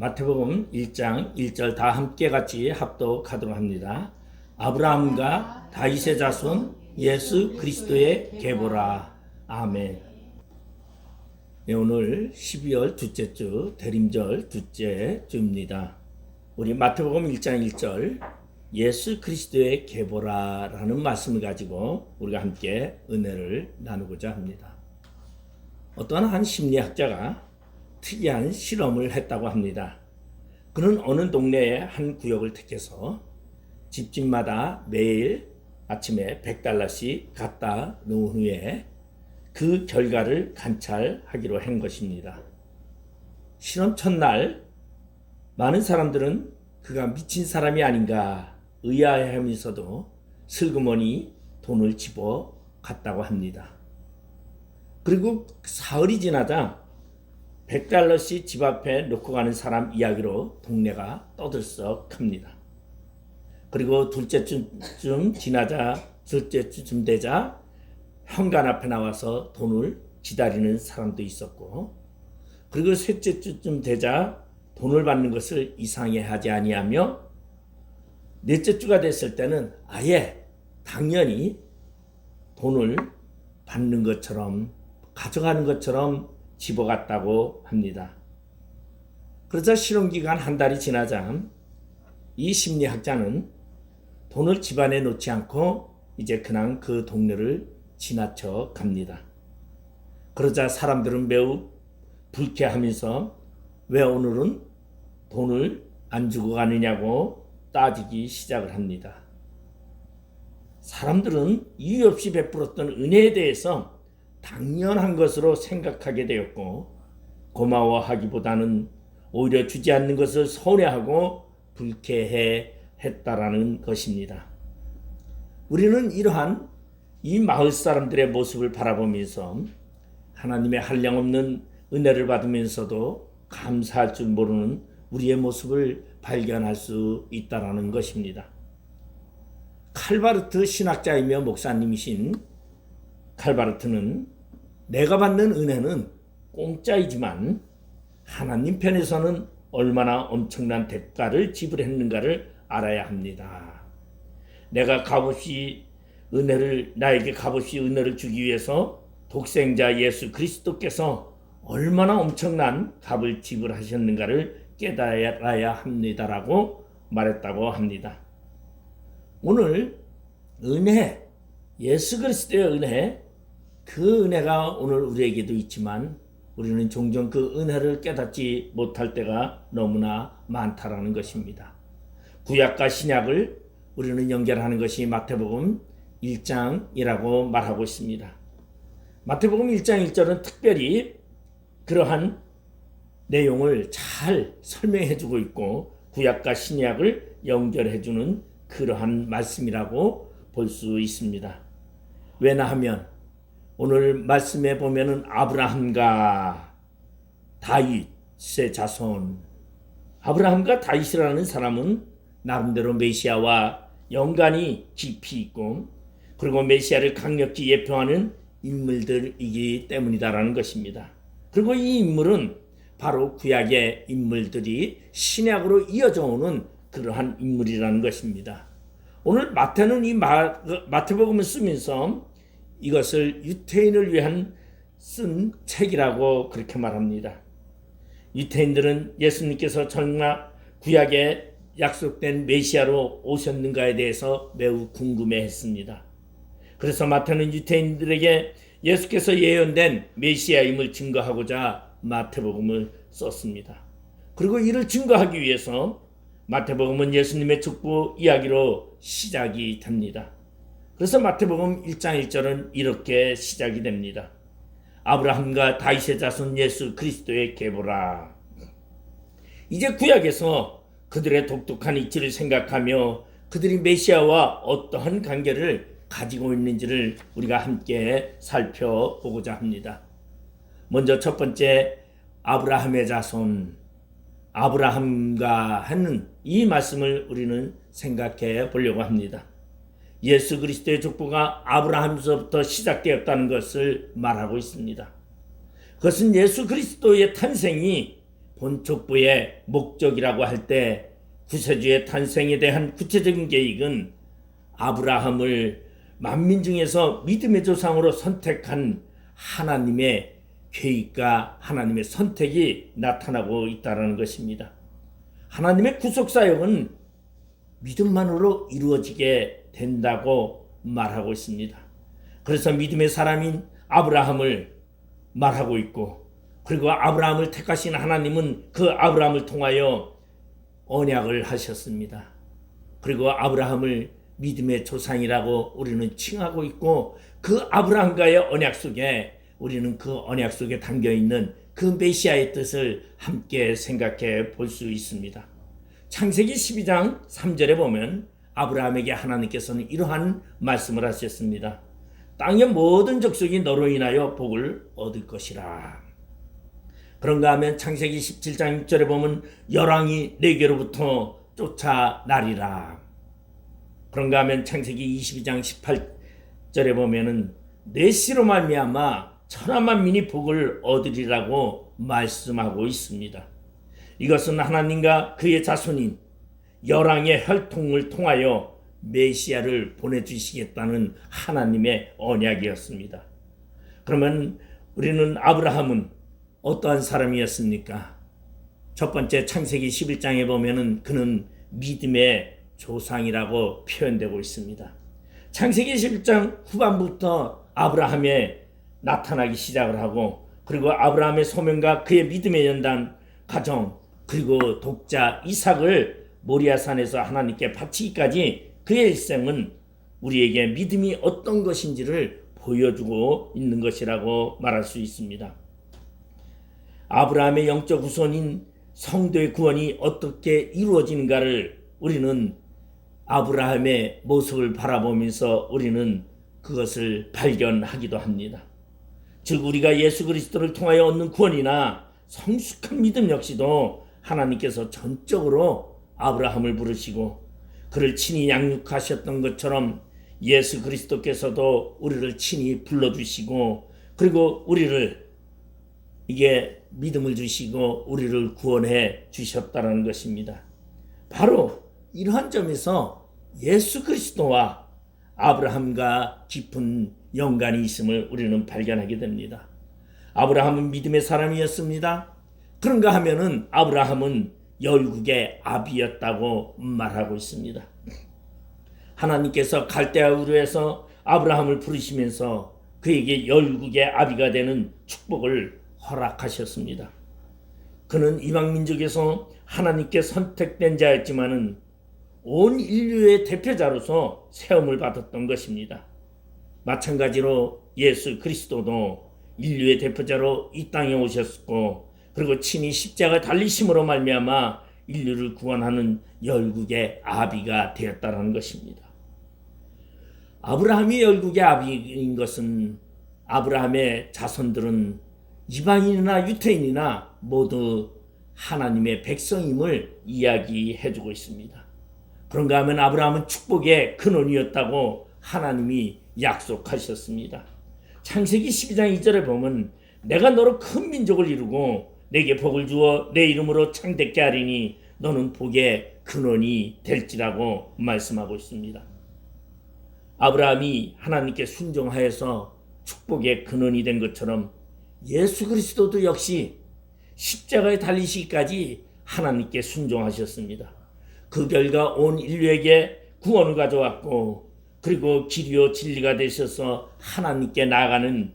마태복음 1장 1절 다 함께 같이 합독하도록 합니다. 아브라함과 다윗의 자손 예수 그리스도의 계보라. 아멘. 네, 오늘 12월 둘째 주 대림절 둘째 주입니다. 우리 마태복음 1장 1절 예수 그리스도의 계보라라는 말씀을 가지고 우리가 함께 은혜를 나누고자 합니다. 어떤 한 심리학자가 특이한 실험을 했다고 합니다. 그는 어느 동네의 한 구역을 택해서 집집마다 매일 아침에 100달러씩 갖다 놓은 후에 그 결과를 관찰하기로 한 것입니다. 실험 첫날 많은 사람들은 그가 미친 사람이 아닌가 의아해하면서도 슬그머니 돈을 집어 갔다고 합니다. 그리고 사흘이 지나자 100달러씩 집 앞에 놓고 가는 사람 이야기로 동네가 떠들썩합니다. 그리고 둘째 주쯤 지나자 둘째 주쯤 되자 현관 앞에 나와서 돈을 기다리는 사람도 있었고 그리고 셋째 주쯤 되자 돈을 받는 것을 이상해 하지 아니하며 넷째 주가 됐을 때는 아예 당연히 돈을 받는 것처럼 가져가는 것처럼 집어갔다고 합니다. 그러자 실험 기간 한 달이 지나자 이 심리학자는 돈을 집안에 놓지 않고 이제 그냥 그 동네를 지나쳐 갑니다. 그러자 사람들은 매우 불쾌하면서 왜 오늘은 돈을 안 주고 가느냐고 따지기 시작을 합니다. 사람들은 이유 없이 베풀었던 은혜에 대해서 당연한 것으로 생각하게 되었고 고마워하기보다는 오히려 주지 않는 것을 서운해하고 불쾌해 했다라는 것입니다. 우리는 이러한 이 마을 사람들의 모습을 바라보면서 하나님의 한량없는 은혜를 받으면서도 감사할 줄 모르는 우리의 모습을 발견할 수 있다라는 것입니다. 칼바르트 신학자이며 목사님이신 칼바르트는 내가 받는 은혜는 공짜이지만 하나님 편에서는 얼마나 엄청난 대가를 지불했는가를 알아야 합니다. 내가 값없이 은혜를 나에게 값없이 은혜를 주기 위해서 독생자 예수 그리스도께서 얼마나 엄청난 값을 지불하셨는가를 깨달아야 합니다라고 말했다고 합니다. 오늘 은혜, 예수 그리스도의 은혜, 그 은혜가 오늘 우리에게도 있지만 우리는 종종 그 은혜를 깨닫지 못할 때가 너무나 많다라는 것입니다. 구약과 신약을 우리는 연결하는 것이 마태복음 1장이라고 말하고 있습니다. 마태복음 1장 1절은 특별히 그러한 내용을 잘 설명해 주고 있고 구약과 신약을 연결해 주는 그러한 말씀이라고 볼 수 있습니다. 왜나 하면 오늘 말씀에 보면은 아브라함과 다윗의 자손 아브라함과 다윗이라는 사람은 나름대로 메시아와 연관이 깊이 있고 그리고 메시아를 강력히 예표하는 인물들이기 때문이다라는 것입니다. 그리고 이 인물은 바로 구약의 인물들이 신약으로 이어져 오는 그러한 인물이라는 것입니다. 오늘 마태는 이 마, 마태복음을 쓰면서 이것을 유태인을 위한 쓴 책이라고 그렇게 말합니다. 유태인들은 예수님께서 정말 구약에 약속된 메시아로 오셨는가에 대해서 매우 궁금해 했습니다. 그래서 마태는 유태인들에게 예수께서 예언된 메시아임을 증거하고자 마태복음을 썼습니다. 그리고 이를 증거하기 위해서 마태복음은 예수님의 축복 이야기로 시작이 됩니다. 그래서 마태복음 1장 1절은 이렇게 시작이 됩니다. 아브라함과 다윗의 자손 예수 그리스도의 계보라. 이제 구약에서 그들의 독특한 이치를 생각하며 그들이 메시아와 어떠한 관계를 가지고 있는지를 우리가 함께 살펴보고자 합니다. 먼저 첫 번째 아브라함의 자손 아브라함과 하는 이 말씀을 우리는 생각해 보려고 합니다. 예수 그리스도의 족보가 아브라함서부터 시작되었다는 것을 말하고 있습니다. 그것은 예수 그리스도의 탄생이 본 족보의 목적이라고 할 때 구세주의 탄생에 대한 구체적인 계획은 아브라함을 만민 중에서 믿음의 조상으로 선택한 하나님의 계획과 하나님의 선택이 나타나고 있다는 것입니다. 하나님의 구속 사역은 믿음만으로 이루어지게 된다고 말하고 있습니다. 그래서 믿음의 사람인 아브라함을 말하고 있고 그리고 아브라함을 택하신 하나님은 그 아브라함을 통하여 언약을 하셨습니다. 그리고 아브라함을 믿음의 조상이라고 우리는 칭하고 있고 그 아브라함과의 언약 속에 우리는 그 언약 속에 담겨 있는 그 메시아의 뜻을 함께 생각해 볼 수 있습니다. 창세기 12장 3절에 보면 아브라함에게 하나님께서는 이러한 말씀을 하셨습니다. 땅의 모든 족속이 너로 인하여 복을 얻을 것이라. 그런가 하면 창세기 17장 6절에 보면 열왕이 내게로부터 쫓아나리라. 그런가 하면 창세기 22장 18절에 보면은 내 씨로 말미암아 천하 만민이 복을 얻으리라고 말씀하고 있습니다. 이것은 하나님과 그의 자손인 열왕의 혈통을 통하여 메시아를 보내주시겠다는 하나님의 언약이었습니다. 그러면 우리는 아브라함은 어떠한 사람이었습니까? 첫 번째 창세기 11장에 보면은 그는 믿음의 조상이라고 표현되고 있습니다. 창세기 11장 후반부터 아브라함의 나타나기 시작을 하고 그리고 아브라함의 소명과 그의 믿음의 연단 가정 그리고 독자 이삭을 모리아산에서 하나님께 바치기까지 그의 일생은 우리에게 믿음이 어떤 것인지를 보여주고 있는 것이라고 말할 수 있습니다. 아브라함의 영적 후손인 성도의 구원이 어떻게 이루어지는가를 우리는 아브라함의 모습을 바라보면서 우리는 그것을 발견하기도 합니다. 즉 우리가 예수 그리스도를 통하여 얻는 구원이나 성숙한 믿음 역시도 하나님께서 전적으로 아브라함을 부르시고 그를 친히 양육하셨던 것처럼 예수 그리스도께서도 우리를 친히 불러주시고 그리고 우리를 이게 믿음을 주시고 우리를 구원해 주셨다는 것입니다. 바로 이러한 점에서 예수 그리스도와 아브라함과 깊은 연관이 있음을 우리는 발견하게 됩니다. 아브라함은 믿음의 사람이었습니다. 그런가 하면은 아브라함은 열국의 아비였다고 말하고 있습니다. 하나님께서 갈대아 우르에서 아브라함을 부르시면서 그에게 열국의 아비가 되는 축복을 허락하셨습니다. 그는 이방 민족에서 하나님께 선택된 자였지만은 온 인류의 대표자로서 세움을 받았던 것입니다. 마찬가지로 예수 그리스도도 인류의 대표자로 이 땅에 오셨고 그리고 친히 십자가 달리심으로 말미암아 인류를 구원하는 열국의 아비가 되었다는 것입니다. 아브라함이 열국의 아비인 것은 아브라함의 자손들은 이방인이나 유태인이나 모두 하나님의 백성임을 이야기해 주고 있습니다. 그런가 하면 아브라함은 축복의 근원이었다고 하나님이 약속하셨습니다. 창세기 12장 2절에 보면 내가 너로 큰 민족을 이루고 내게 복을 주어 내 이름으로 창대케 하리니 너는 복의 근원이 될지라고 말씀하고 있습니다. 아브라함이 하나님께 순종하여서 축복의 근원이 된 것처럼 예수 그리스도도 역시 십자가에 달리시기까지 하나님께 순종하셨습니다. 그 결과 온 인류에게 구원을 가져왔고 그리고 길이요 진리가 되셔서 하나님께 나아가는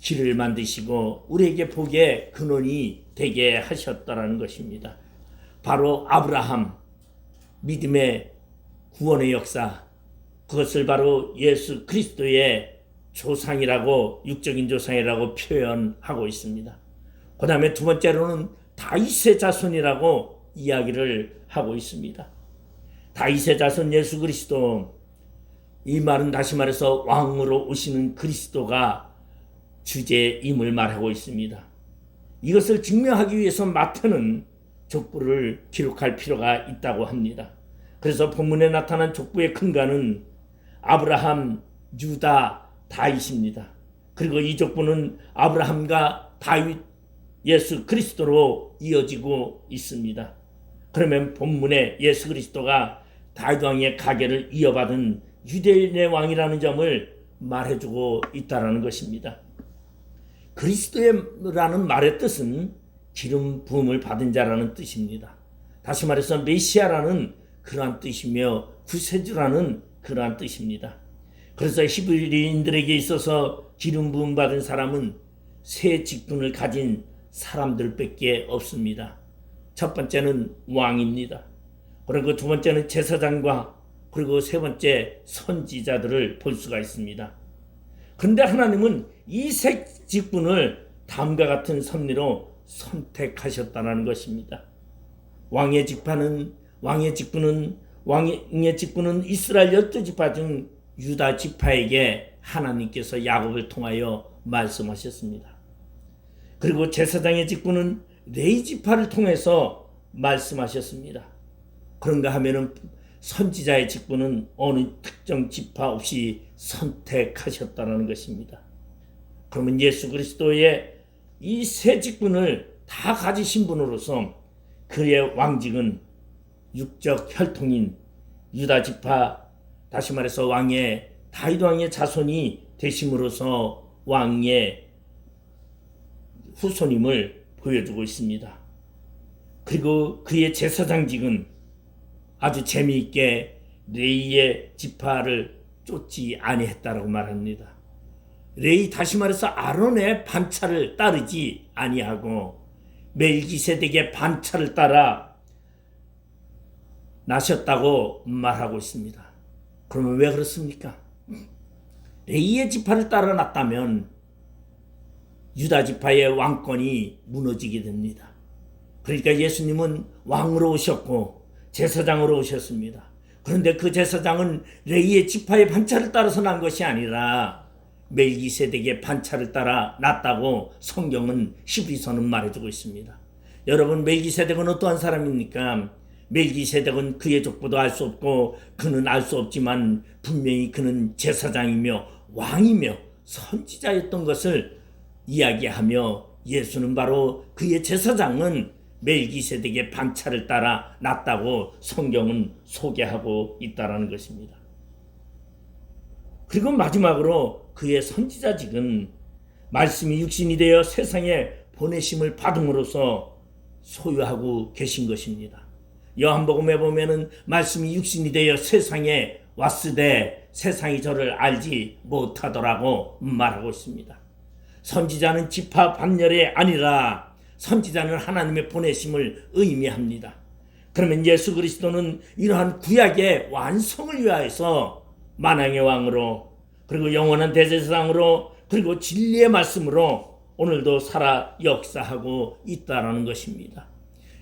길을 만드시고 우리에게 복의 근원이 되게 하셨다라는 것입니다. 바로 아브라함 믿음의 구원의 역사 그것을 바로 예수 그리스도의 조상이라고 육적인 조상이라고 표현하고 있습니다. 그 다음에 두 번째로는 다윗의 자손이라고 이야기를 하고 있습니다. 다윗의 자손 예수 그리스도 이 말은 다시 말해서 왕으로 오시는 그리스도가 주제임을 말하고 있습니다. 이것을 증명하기 위해서 마태는 족부를 기록할 필요가 있다고 합니다. 그래서 본문에 나타난 족부의 근간은 아브라함, 유다, 다윗입니다. 그리고 이 족부는 아브라함과 다윗 예수 그리스도로 이어지고 있습니다. 그러면 본문에 예수 그리스도가 다윗 왕의 가계를 이어받은 유대인의 왕이라는 점을 말해주고 있다라는 것입니다. 그리스도라는 말의 뜻은 기름 부음을 받은 자라는 뜻입니다. 다시 말해서 메시아라는 그러한 뜻이며 구세주라는 그러한 뜻입니다. 그래서 히브리인들에게 있어서 기름 부음 받은 사람은 세 직분을 가진 사람들밖에 없습니다. 첫 번째는 왕입니다. 그리고 두 번째는 제사장과 그리고 세 번째 선지자들을 볼 수가 있습니다. 그런데 하나님은 이 세 직분을 다음과 같은 섭리로 선택하셨다는 것입니다. 왕의 직파는 왕의 직분은 왕의 직분은 이스라엘 열두 지파 중 유다 지파에게 하나님께서 야곱을 통하여 말씀하셨습니다. 그리고 제사장의 직분은 레이 지파를 통해서 말씀하셨습니다. 그런가 하면은 선지자의 직분은 어느 특정 지파 없이 선택하셨다는 것입니다. 그러면 예수 그리스도의 이 세 직분을 다 가지신 분으로서 그의 왕직은 육적 혈통인 유다 지파 다시 말해서 왕의 다윗 왕의 자손이 되심으로써 왕의 후손임을 보여주고 있습니다. 그리고 그의 제사장직은 아주 재미있게 레이의 지파를 쫓지 아니했다라고 말합니다. 레이 다시 말해서 아론의 반차를 따르지 아니하고 멜기세덱의 반차를 따라 나셨다고 말하고 있습니다. 그러면 왜 그렇습니까? 레이의 지파를 따라 났다면 유다 지파의 왕권이 무너지게 됩니다. 그러니까 예수님은 왕으로 오셨고 제사장으로 오셨습니다. 그런데 그 제사장은 레이의 지파의 반차를 따라서 난 것이 아니라 멜기세덱의 반차를 따라 났다고 성경은 히브리서는 말해주고 있습니다. 여러분 멜기세덱은 어떠한 사람입니까? 멜기세덱은 그의 족보도 알 수 없고 그는 알 수 없지만 분명히 그는 제사장이며 왕이며 선지자였던 것을 이야기하며 예수는 바로 그의 제사장은 멜기세덱의 반차를 따라 났다고 성경은 소개하고 있다라는 것입니다. 그리고 마지막으로 그의 선지자직은 말씀이 육신이 되어 세상에 보내심을 받음으로써 소유하고 계신 것입니다. 요한복음에 보면은 말씀이 육신이 되어 세상에 왔으되 세상이 저를 알지 못하더라고 말하고 있습니다. 선지자는 지파 반열이 아니라 선지자는 하나님의 보내심을 의미합니다. 그러면 예수 그리스도는 이러한 구약의 완성을 위하여서 만왕의 왕으로 그리고 영원한 대제사장으로 그리고 진리의 말씀으로 오늘도 살아 역사하고 있다라는 것입니다.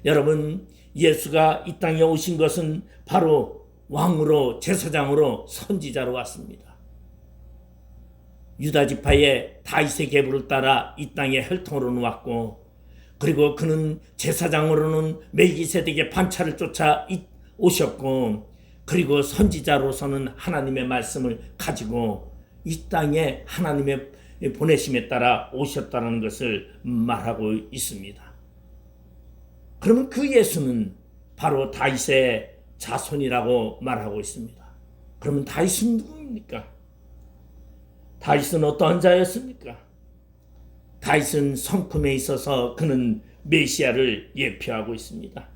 여러분 예수가 이 땅에 오신 것은 바로 왕으로 제사장으로 선지자로 왔습니다. 유다 지파의 다윗의 계보를 따라 이 땅에 혈통으로 왔고 그리고 그는 제사장으로는 멜기세덱의 반차를 쫓아 오셨고 그리고 선지자로서는 하나님의 말씀을 가지고 이 땅에 하나님의 보내심에 따라 오셨다는 것을 말하고 있습니다. 그러면 그 예수는 바로 다윗의 자손이라고 말하고 있습니다. 그러면 다윗은 누구입니까? 다윗은 어떠한 자였습니까? 다윗은 성품에 있어서 그는 메시아를 예표하고 있습니다.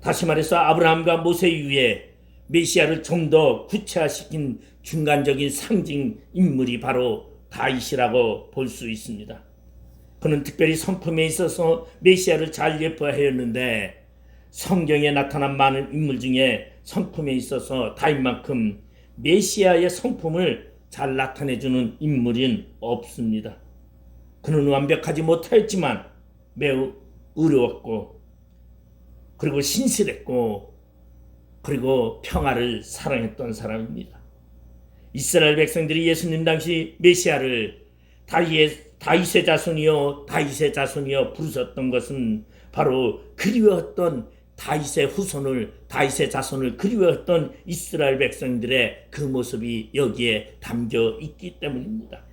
다시 말해서 아브라함과 모세 이후에 메시아를 좀 더 구체화시킨 중간적인 상징 인물이 바로 다윗이라고 볼 수 있습니다. 그는 특별히 성품에 있어서 메시아를 잘 예뻐하였는데 성경에 나타난 많은 인물 중에 성품에 있어서 다윗만큼 메시아의 성품을 잘 나타내주는 인물은 없습니다. 그는 완벽하지 못하였지만 매우 어려웠고 그리고 신실했고 그리고 평화를 사랑했던 사람입니다. 이스라엘 백성들이 예수님 당시 메시아를 다윗의, 자손이요 다윗의 자손이요 부르셨던 것은 바로 그리워했던 다윗의 후손을 다윗의 자손을 그리워했던 이스라엘 백성들의 그 모습이 여기에 담겨 있기 때문입니다.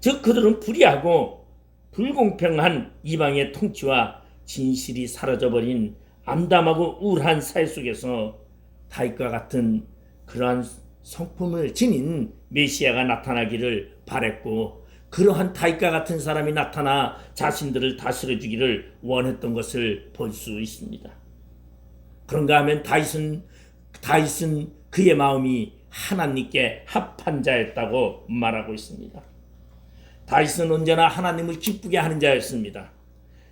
즉 그들은 불의하고 불공평한 이방의 통치와 진실이 사라져버린 암담하고 우울한 사회 속에서 다윗과 같은 그러한 성품을 지닌 메시아가 나타나기를 바랬고 그러한 다윗과 같은 사람이 나타나 자신들을 다스려 주기를 원했던 것을 볼 수 있습니다. 그런가 하면 다윗은 다윗은 그의 마음이 하나님께 합한 자였다고 말하고 있습니다. 다윗은 언제나 하나님을 기쁘게 하는 자였습니다.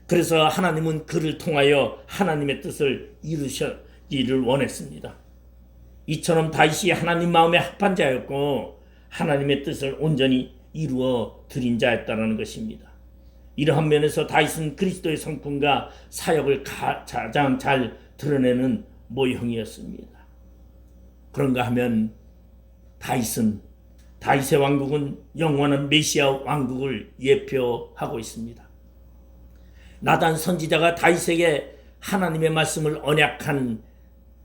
그래서 하나님은 그를 통하여 하나님의 뜻을 이루시기를 원했습니다. 이처럼 다윗이 하나님 마음에 합한 자였고 하나님의 뜻을 온전히 이루어 드린 자였다는 것입니다. 이러한 면에서 다윗은 그리스도의 성품과 사역을 가장 잘 드러내는 모형이었습니다. 그런가 하면 다윗은 다윗의 왕국은 영원한 메시아 왕국을 예표하고 있습니다. 나단 선지자가 다윗에게 하나님의 말씀을 언약한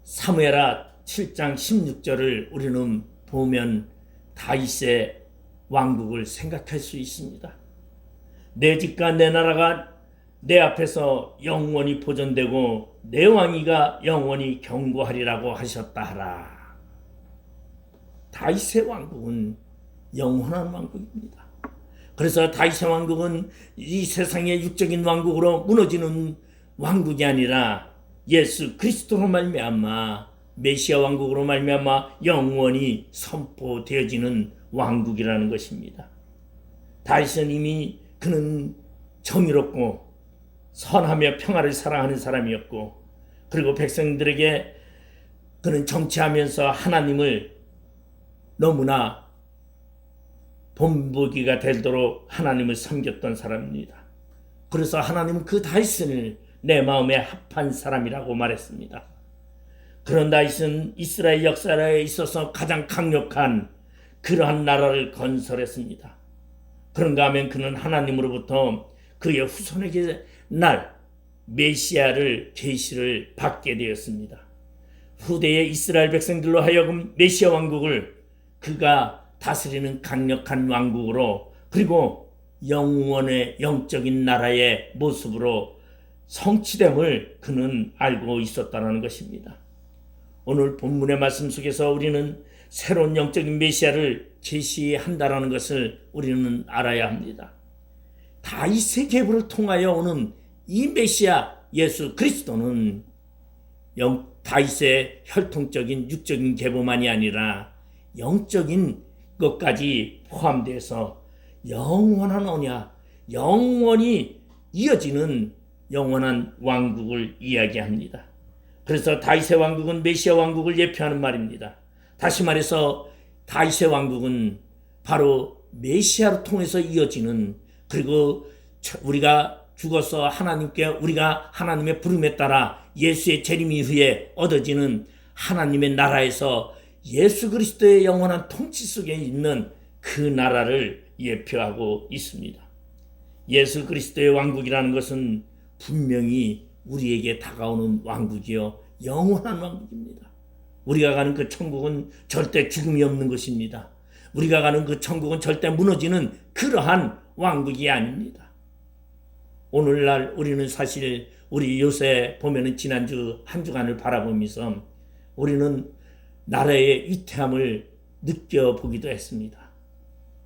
사무엘하 7장 16절을 우리는 보면 다윗의 왕국을 생각할 수 있습니다. 내 집과 내 나라가 내 앞에서 영원히 보존되고 내 왕위가 영원히 경고하리라고 하셨다 하라. 다윗의 왕국은 영원한 왕국입니다. 그래서 다윗의 왕국은 이 세상의 육적인 왕국으로 무너지는 왕국이 아니라 예수 그리스도로 말미암아 메시아 왕국으로 말미암아 영원히 선포되어지는 왕국이라는 것입니다. 다윗은 이미 그는 정의롭고 선하며 평화를 사랑하는 사람이었고 그리고 백성들에게 그는 정치하면서 하나님을 너무나 본보기가 되도록 하나님을 섬겼던 사람입니다. 그래서 하나님은 그 다윗을 내 마음에 합한 사람이라고 말했습니다. 그런 다윗은 이스라엘 역사에 있어서 가장 강력한 그러한 나라를 건설했습니다. 그런가 하면 그는 하나님으로부터 그의 후손에게 날 메시아를 계시를 받게 되었습니다. 후대의 이스라엘 백성들로 하여금 메시아 왕국을 그가 다스리는 강력한 왕국으로 그리고 영원의 영적인 나라의 모습으로 성취됨을 그는 알고 있었다는 것입니다. 오늘 본문의 말씀 속에서 우리는 새로운 영적인 메시아를 제시한다라는 것을 우리는 알아야 합니다. 다윗의 계보를 통하여 오는 이 메시아 예수 그리스도는 영, 다윗의 혈통적인 육적인 계보만이 아니라 영적인 것까지 포함돼서 영원한 언약, 영원히 이어지는 영원한 왕국을 이야기합니다. 그래서 다윗의 왕국은 메시아 왕국을 예표하는 말입니다. 다시 말해서 다윗의 왕국은 바로 메시아를 통해서 이어지는 그리고 우리가 죽어서 하나님께 우리가 하나님의 부름에 따라 예수의 재림 이후에 얻어지는 하나님의 나라에서 예수 그리스도의 영원한 통치 속에 있는 그 나라를 예표하고 있습니다. 예수 그리스도의 왕국이라는 것은 분명히 우리에게 다가오는 왕국이요 영원한 왕국입니다. 우리가 가는 그 천국은 절대 죽음이 없는 것입니다. 우리가 가는 그 천국은 절대 무너지는 그러한 왕국이 아닙니다. 오늘날 우리는 사실 우리 요새 보면은 지난주 한 주간을 바라보면서 우리는 나라의 위태함을 느껴보기도 했습니다.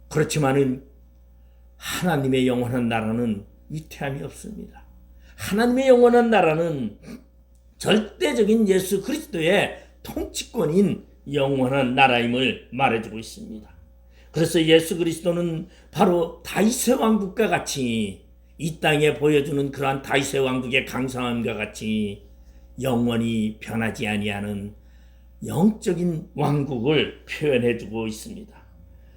그렇지만은 하나님의 영원한 나라는 위태함이 없습니다. 하나님의 영원한 나라는 절대적인 예수 그리스도의 통치권인 영원한 나라임을 말해주고 있습니다. 그래서 예수 그리스도는 바로 다윗의 왕국과 같이 이 땅에 보여주는 그러한 다윗의 왕국의 강성함과 같이 영원히 변하지 아니하는 영적인 왕국을 표현해 주고 있습니다.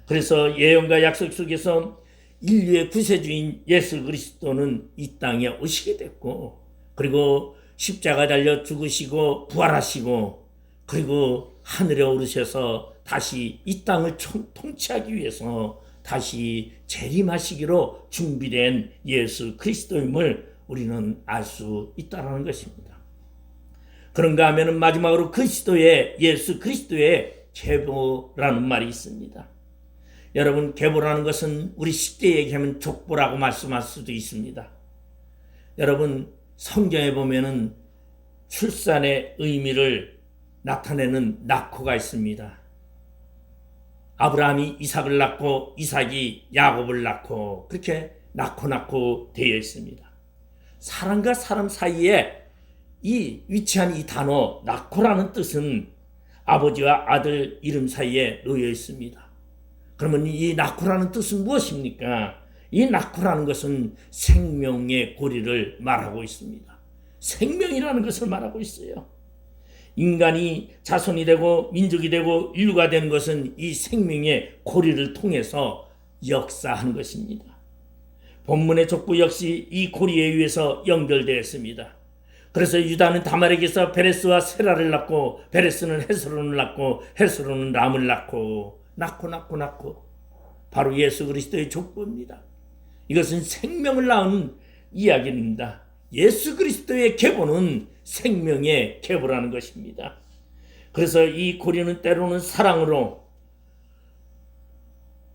그래서 예언과 약속 속에서 인류의 구세주인 예수 그리스도는 이 땅에 오시게 됐고 그리고 십자가 달려 죽으시고 부활하시고 그리고 하늘에 오르셔서 다시 이 땅을 통치하기 위해서 다시 재림하시기로 준비된 예수 그리스도임을 우리는 알 수 있다는 것입니다. 그런가 하면 마지막으로 그리스도의 예수 그리스도의 제보라는 말이 있습니다. 여러분 계보라는 것은 우리 시대에 얘기하면 족보라고 말씀할 수도 있습니다. 여러분 성경에 보면은 출산의 의미를 나타내는 낙호가 있습니다. 아브라함이 이삭을 낳고 이삭이 야곱을 낳고 그렇게 낳고 낳고 되어 있습니다. 사람과 사람 사이에 이 위치한 이 단어 낳고라는 뜻은 아버지와 아들 이름 사이에 놓여 있습니다. 그러면 이 낳고라는 뜻은 무엇입니까? 이 낳고라는 것은 생명의 고리를 말하고 있습니다. 생명이라는 것을 말하고 있어요. 인간이 자손이 되고 민족이 되고 인류가 되는 것은 이 생명의 고리를 통해서 역사한 것입니다. 본문의 족보 역시 이 고리에 의해서 연결되었습니다. 그래서 유다는 다말에게서 베레스와 세라를 낳고 베레스는 헤스론을 낳고 헤스론은 람을 낳고 낳고 낳고 낳고 바로 예수 그리스도의 족보입니다. 이것은 생명을 낳은 이야기입니다. 예수 그리스도의 계보는 생명의 계보라는 것입니다. 그래서 이 고리는 때로는 사랑으로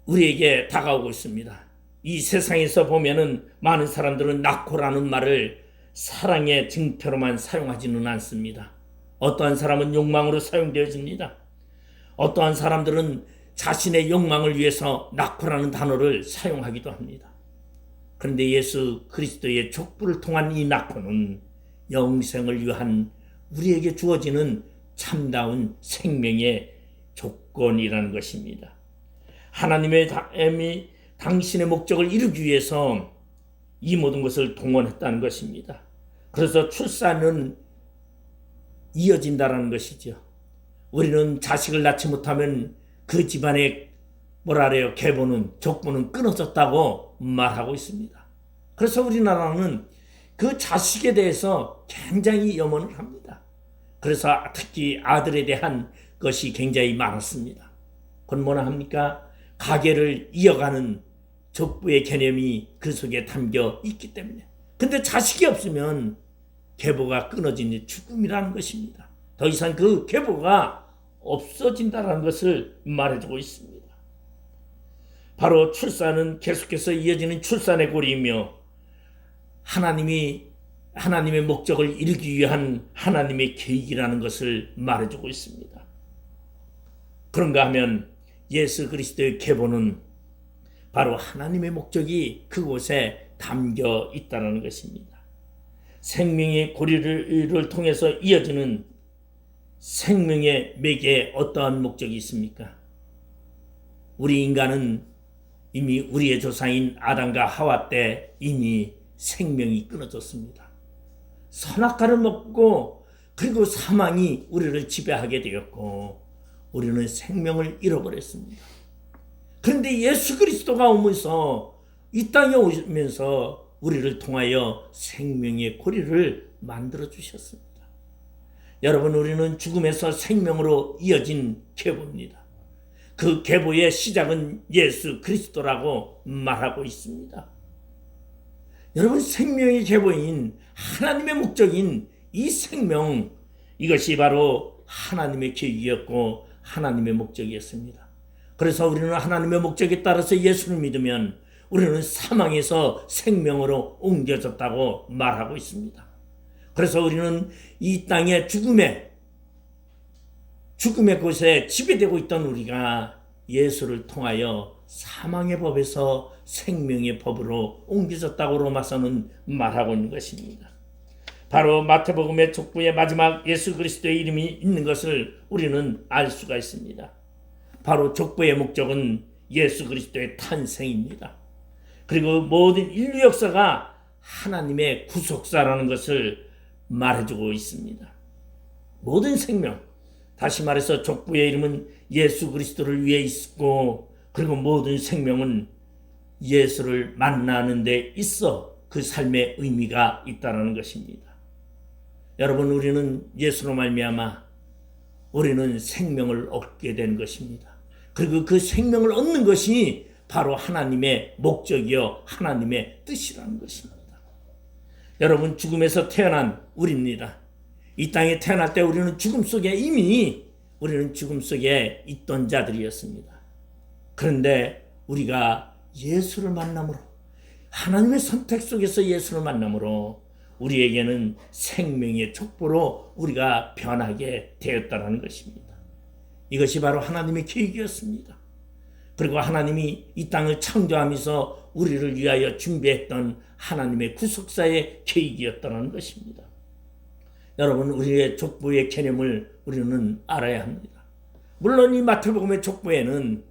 우리에게 다가오고 있습니다. 이 세상에서 보면은 많은 사람들은 낙고라는 말을 사랑의 증표로만 사용하지는 않습니다. 어떠한 사람은 욕망으로 사용되어집니다. 어떠한 사람들은 자신의 욕망을 위해서 낙고라는 단어를 사용하기도 합니다. 그런데 예수 그리스도의 족부를 통한 이 낙고는 영생을 위한 우리에게 주어지는 참다운 생명의 조건이라는 것입니다. 하나님의 다음이 당신의 목적을 이루기 위해서 이 모든 것을 동원했다는 것입니다. 그래서 출산은 이어진다라는 것이죠. 우리는 자식을 낳지 못하면 그 집안의 뭐라래요 계보는 족보는 끊어졌다고 말하고 있습니다. 그래서 우리나라는 그 자식에 대해서 굉장히 염원을 합니다. 그래서 특히 아들에 대한 것이 굉장히 많았습니다. 그건 뭐나 합니까? 가계를 이어가는 족부의 개념이 그 속에 담겨 있기 때문에. 근데 자식이 없으면 계보가 끊어진 죽음이라는 것입니다. 더 이상 그 계보가 없어진다는 것을 말해주고 있습니다. 바로 출산은 계속해서 이어지는 출산의 고리이며 하나님이 하나님의 목적을 이루기 위한 하나님의 계획이라는 것을 말해주고 있습니다. 그런가 하면 예수 그리스도의 계보는 바로 하나님의 목적이 그곳에 담겨 있다는 것입니다. 생명의 고리를 통해서 이어지는 생명의 맥에 어떠한 목적이 있습니까? 우리 인간은 이미 우리의 조상인 아담과 하와 때 이미 생명이 끊어졌습니다. 선악과를 먹고 그리고 사망이 우리를 지배하게 되었고 우리는 생명을 잃어버렸습니다. 그런데 예수 그리스도가 오면서 이 땅에 오면서 우리를 통하여 생명의 고리를 만들어 주셨습니다. 여러분 우리는 죽음에서 생명으로 이어진 계보입니다. 그 계보의 시작은 예수 그리스도라고 말하고 있습니다. 여러분 생명의 계보인 하나님의 목적인 이 생명 이것이 바로 하나님의 계획이었고 하나님의 목적이었습니다. 그래서 우리는 하나님의 목적에 따라서 예수를 믿으면 우리는 사망에서 생명으로 옮겨졌다고 말하고 있습니다. 그래서 우리는 이 땅의 죽음에 죽음의 곳에 지배되고 있던 우리가 예수를 통하여 사망의 법에서 생명의 법으로 옮겨졌다고 로마서는 말하고 있는 것입니다. 바로 마태복음의 족부의 마지막 예수 그리스도의 이름이 있는 것을 우리는 알 수가 있습니다. 바로 족보의 목적은 예수 그리스도의 탄생입니다. 그리고 모든 인류 역사가 하나님의 구속사라는 것을 말해주고 있습니다. 모든 생명, 다시 말해서 족부의 이름은 예수 그리스도를 위해 있고 그리고 모든 생명은 예수를 만나는 데 있어 그 삶의 의미가 있다는 것입니다. 여러분 우리는 예수로 말미암아 우리는 생명을 얻게 된 것입니다. 그리고 그 생명을 얻는 것이 바로 하나님의 목적이요 하나님의 뜻이라는 것입니다. 여러분 죽음에서 태어난 우리입니다. 이 땅에 태어날 때 우리는 죽음 속에 이미 우리는 죽음 속에 있던 자들이었습니다. 그런데 우리가 예수를 만남으로 하나님의 선택 속에서 예수를 만남으로 우리에게는 생명의 족보로 우리가 변하게 되었다는 것입니다. 이것이 바로 하나님의 계획이었습니다. 그리고 하나님이 이 땅을 창조하면서 우리를 위하여 준비했던 하나님의 구속사의 계획이었다는 것입니다. 여러분 우리의 족보의 개념을 우리는 알아야 합니다. 물론 이 마태복음의 족보에는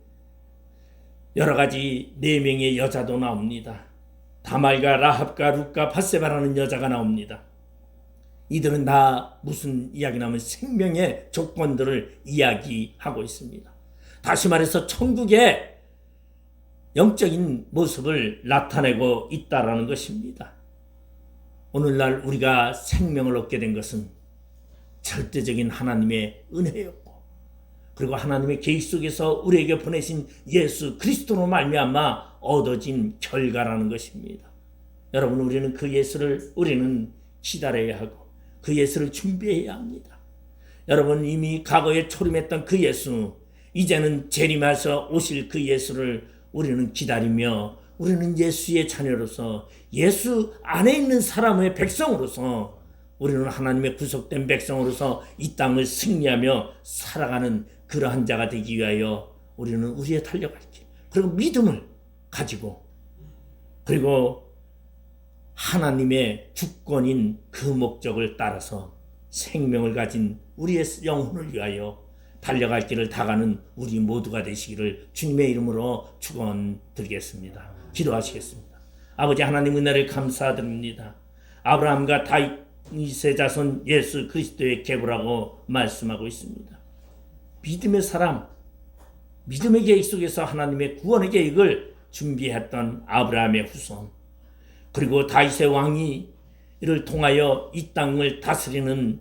여러 가지 네 명의 여자도 나옵니다. 다말과 라합과 룻과 바세바라는 여자가 나옵니다. 이들은 다 무슨 이야기 나오면 생명의 조건들을 이야기하고 있습니다. 다시 말해서 천국의 영적인 모습을 나타내고 있다라는 것입니다. 오늘날 우리가 생명을 얻게 된 것은 절대적인 하나님의 은혜였고 그리고 하나님의 계획 속에서 우리에게 보내신 예수 그리스도로 말미암아 얻어진 결과라는 것입니다. 여러분 우리는 그 예수를 우리는 기다려야 하고 그 예수를 준비해야 합니다. 여러분 이미 과거에 초림했던 그 예수 이제는 재림하셔 오실 그 예수를 우리는 기다리며 우리는 예수의 자녀로서 예수 안에 있는 사람의 백성으로서 우리는 하나님의 구속된 백성으로서 이 땅을 승리하며 살아가는 그러한 자가 되기 위하여 우리는 우리의 달려갈 길 그리고 믿음을 가지고 그리고 하나님의 주권인 그 목적을 따라서 생명을 가진 우리의 영혼을 위하여 달려갈 길을 다가는 우리 모두가 되시기를 주님의 이름으로 축원드리겠습니다. 기도하시겠습니다. 아버지 하나님 은혜를 감사드립니다. 아브라함과 다윗의 자손 예수 그리스도의 계보라고 말씀하고 있습니다. 믿음의 사람, 믿음의 계획 속에서 하나님의 구원의 계획을 준비했던 아브라함의 후손, 그리고 다윗의 왕이 이를 통하여 이 땅을 다스리는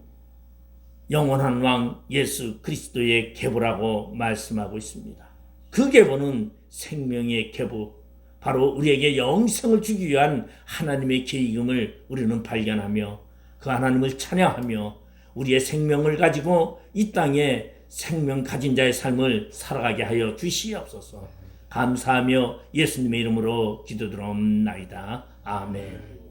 영원한 왕 예수 그리스도의 계보라고 말씀하고 있습니다. 그 계보는 생명의 계보, 바로 우리에게 영생을 주기 위한 하나님의 계획임을 우리는 발견하며 그 하나님을 찬양하며 우리의 생명을 가지고 이 땅에 생명 가진 자의 삶을 살아가게 하여 주시옵소서. 감사하며 예수님의 이름으로 기도드리옵나이다. 아멘.